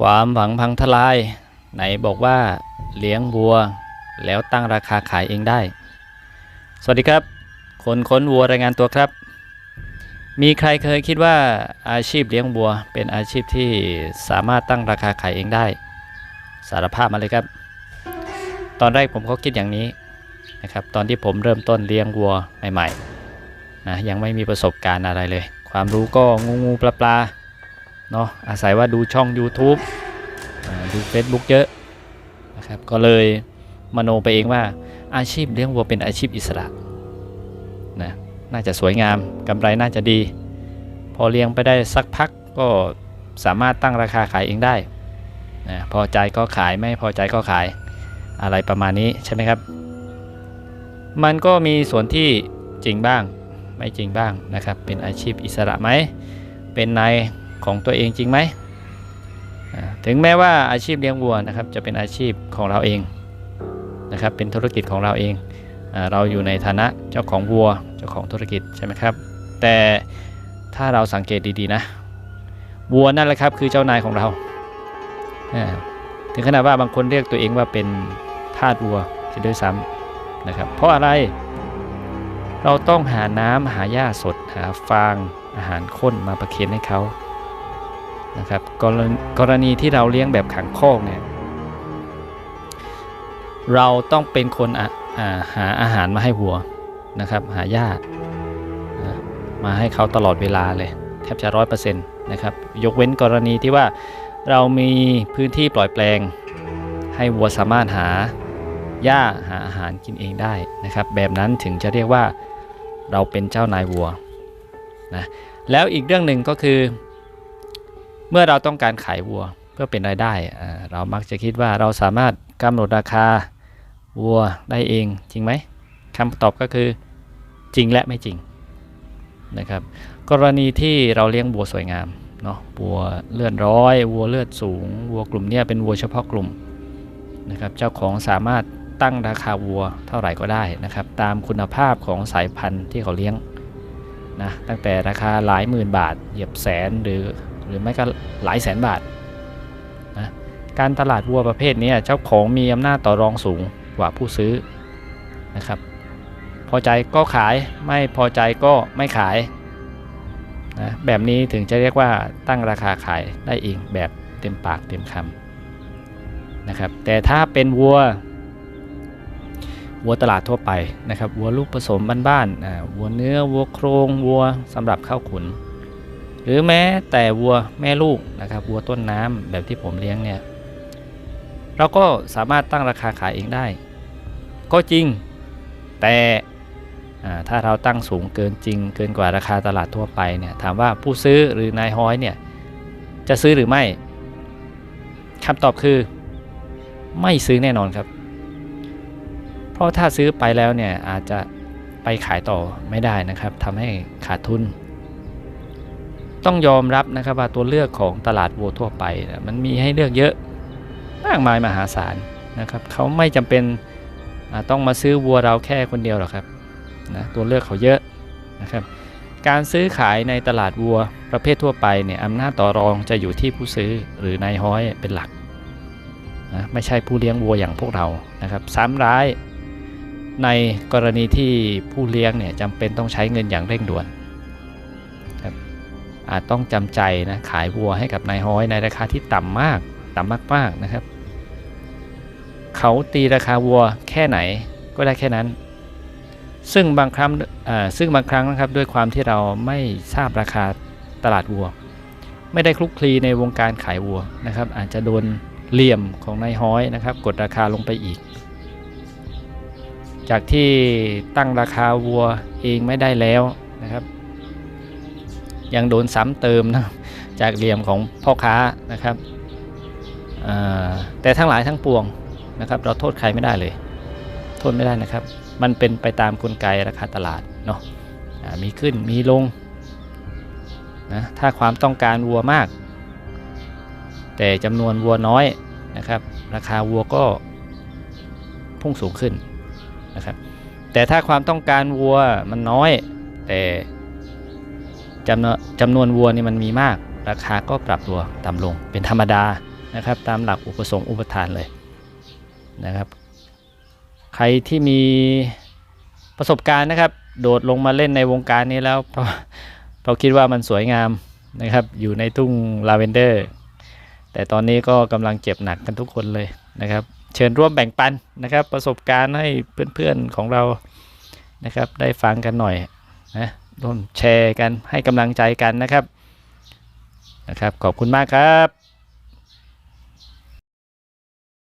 ความหวังพังทลาย ไหนบอกว่าเลี้ยงวัว แล้วตั้งราคาขายเองได้ สวัสดีครับ คนค้นวัวรายงานตัวครับ มีใครเคยคิดว่าอาชีพเลี้ยงวัว เป็นอาชีพที่สามารถตั้งราคาขายเองได้ สารภาพมาเลยครับ ตอนแรกผมก็คิดอย่างนี้นะครับ ตอนที่ผมเริ่มต้นเลี้ยงวัวใหม่ๆนะยังไม่มีประสบการณ์อะไรเลย ความรู้ก็งูงูปลาปลา เนาะอาศัยว่าดูช่อง YouTube อดู Facebook เยอะนะครับก็เลยมโนไปเองว่าอาชีพเลี้ยงวัวเป็นอาชีพอิสระนะน่าจะสวยงามกำไรน่าจะดี พอเลี้ยงไปได้สักพักก็สามารถตั้งราคาขายเองได้นะพอใจก็ขายไม่พอใจก็ขายอะไรประมาณนี้ใช่ไหมครับ มันก็มีส่วนที่จริงบ้างไม่จริงบ้างนะครับ เป็นอาชีพอิสระไหมเป็นนาย ของตัวเองจริงไหม ถึงแม้ว่าอาชีพเลี้ยงวัวนะครับจะเป็นอาชีพของเราเองนะครับ เป็นธุรกิจของเราเอง เราอยู่ในฐานะเจ้าของวัวเจ้าของธุรกิจใช่ไหมครับ แต่ถ้าเราสังเกตดีๆนะ วัวนั่นแหละครับคือเจ้านายของเรา ถึงขนาดว่าบางคนเรียกตัวเองว่าเป็นทาสวัวเสียด้วยซ้ำนะครับ เพราะอะไร เราต้องหาน้ำหาหญ้าสดหาฟางอาหารข้นมาประเคนให้เขา นะครับกรณกรณีที่เราเลี้ยงแบบขังคอกเนี่ยเราต้องเป็นคนหาอาหารมาให้วัวนะครับ หาหญ้าอ่ามาให้เขาตลอดเวลาเลย แทบจะร้อยเปอร์เซ็นต์นะครับยกเว้นกรณีที่ว่าเรามีพื้นที่ปล่อยแปลง ให้วัวสามารถหาหญ้าหาอาหารกินเองได้นะครับ แบบนั้นถึงจะเรียกว่าเราเป็นเจ้านายวัวนะแล้วอีกเรื่องหนึ่งก็คือ เมื่อเราต้องการขายวัวเพื่อเป็นรายได้ เรามักจะคิดว่าเราสามารถกำหนดราคาวัวได้เองจริงไหมคำตอบก็คือจริงและไม่จริงนะครับ กรณีที่เราเลี้ยงวัวสวยงามเนาะวัวเลือดร้อย วัวเลือดสูง วัวกลุ่มนี้เป็นวัวเฉพาะกลุ่มนะครับ เจ้าของสามารถตั้งราคาวัวเท่าไหร่ก็ได้นะครับ ตามคุณภาพของสายพันธุ์ที่เขาเลี้ยงนะตั้งแต่ราคาหลายหมื่นบาทเหยียบแสนหรือ หรือไม่ก็หลายแสนบาทนะการตลาดวัวประเภทนี้เจ้าของมีอำนาจต่อรองสูงกว่าผู้ซื้อนะครับ พอใจก็ขายไม่พอใจก็ไม่ขายนะแบบนี้ถึงจะเรียกว่าตั้งราคาขายได้เองแบบเต็มปากเต็มคำนะครับ แต่ถ้าเป็นวัววัวตลาดทั่วไปนะครับวัวลูกผสมบ้านๆวัวเนื้อวัวโครงวัวสำหรับเข้าขุน หรือแม้แต่วัวแม่ลูกนะครับวัวต้นน้ำแบบที่ผมเลี้ยงเนี่ยเราก็สามารถตั้งราคาขายเองได้ ก็จริงแต่ถ้าเราตั้งสูงเกินจริง เกินกว่าราคาตลาดทั่วไปเนี่ยถามว่าผู้ซื้อหรือนายฮ้อยเนี่ยจะซื้อหรือไม่คำตอบคือไม่ซื้อแน่นอนครับ เพราะถ้าซื้อไปแล้วเนี่ยอาจจะไปขายต่อไม่ได้นะครับทำให้ขาดทุน ต้องยอมรับนะครับว่าตัวเลือกของตลาดวัวทั่วไปนะมันมีให้เลือกเยอะมากมายมหาศาลนะครับเขาไม่จำเป็นต้องมาซื้อวัวเราแค่คนเดียวหรอกครับนะตัวเลือกเขาเยอะนะครับการซื้อขายในตลาดวัวประเภททั่วไปเนี่ยอำนาจต่อรองจะอยู่ที่ผู้ซื้อหรือนายฮ้อยเป็นหลักนะไม่ใช่ผู้เลี้ยงวัวอย่างพวกเรานะครับซ้ำร้ายในกรณีที่ผู้เลี้ยงเนี่ยจำเป็นต้องใช้เงินอย่างเร่งด่วน อาจต้องจำใจนะขายวัวให้กับนายฮ้อยในราคาที่ต่ำมากต่ำมากๆนะครับ เขาตีราคาวัวแค่ไหนก็ได้แค่นั้น ซึ่งบางครั้งซึ่งบางครั้งนะครับด้วยความที่เราไม่ทราบราคาตลาดวัว ไม่ได้คลุกคลีในวงการขายวัวนะครับ อาจจะโดนเหลี่ยมของนายฮ้อยนะครับ กดราคาลงไปอีก จากที่ตั้งราคาวัวเองไม่ได้แล้วนะครับ ยังโดนซ้ำเติมนะจากเหลี่ยมของพ่อค้านะครับแต่ทั้งหลายทั้งปวงนะครับ เราโทษใครไม่ได้เลย โทษไม่ได้นะครับ มันเป็นไปตามกลไกราคาตลาดเนาะมีขึ้นมีลงนะถ้าความต้องการวัวมาก แต่จำนวนวัวน้อยนะครับ ราคาวัวก็พุ่งสูงขึ้นนะครับแต่ถ้าความต้องการวัวมันน้อย แต่ จำนวนจำนวนวัวนี่มันมีมาก ราคาก็ปรับตัวต่ำลงเป็นธรรมดานะครับ ตามหลักอุปสงค์อุปทานเลยนะครับ ใครที่มีประสบการณ์นะครับ โดดลงมาเล่นในวงการนี้แล้วเพราะเพราะคิดว่ามันสวยงามนะครับ อยู่ในทุ่งลาเวนเดอร์ แต่ตอนนี้ก็กำลังเจ็บหนักกันทุกคนเลยนะครับ เชิญร่วมแบ่งปันนะครับ ประสบการณ์ให้เพื่อนๆของเรานะครับ ได้ฟังกันหน่อยนะ ร่วมแชร์กันให้กำลังใจกันนะครับนะครับ ขอบคุณมากครับ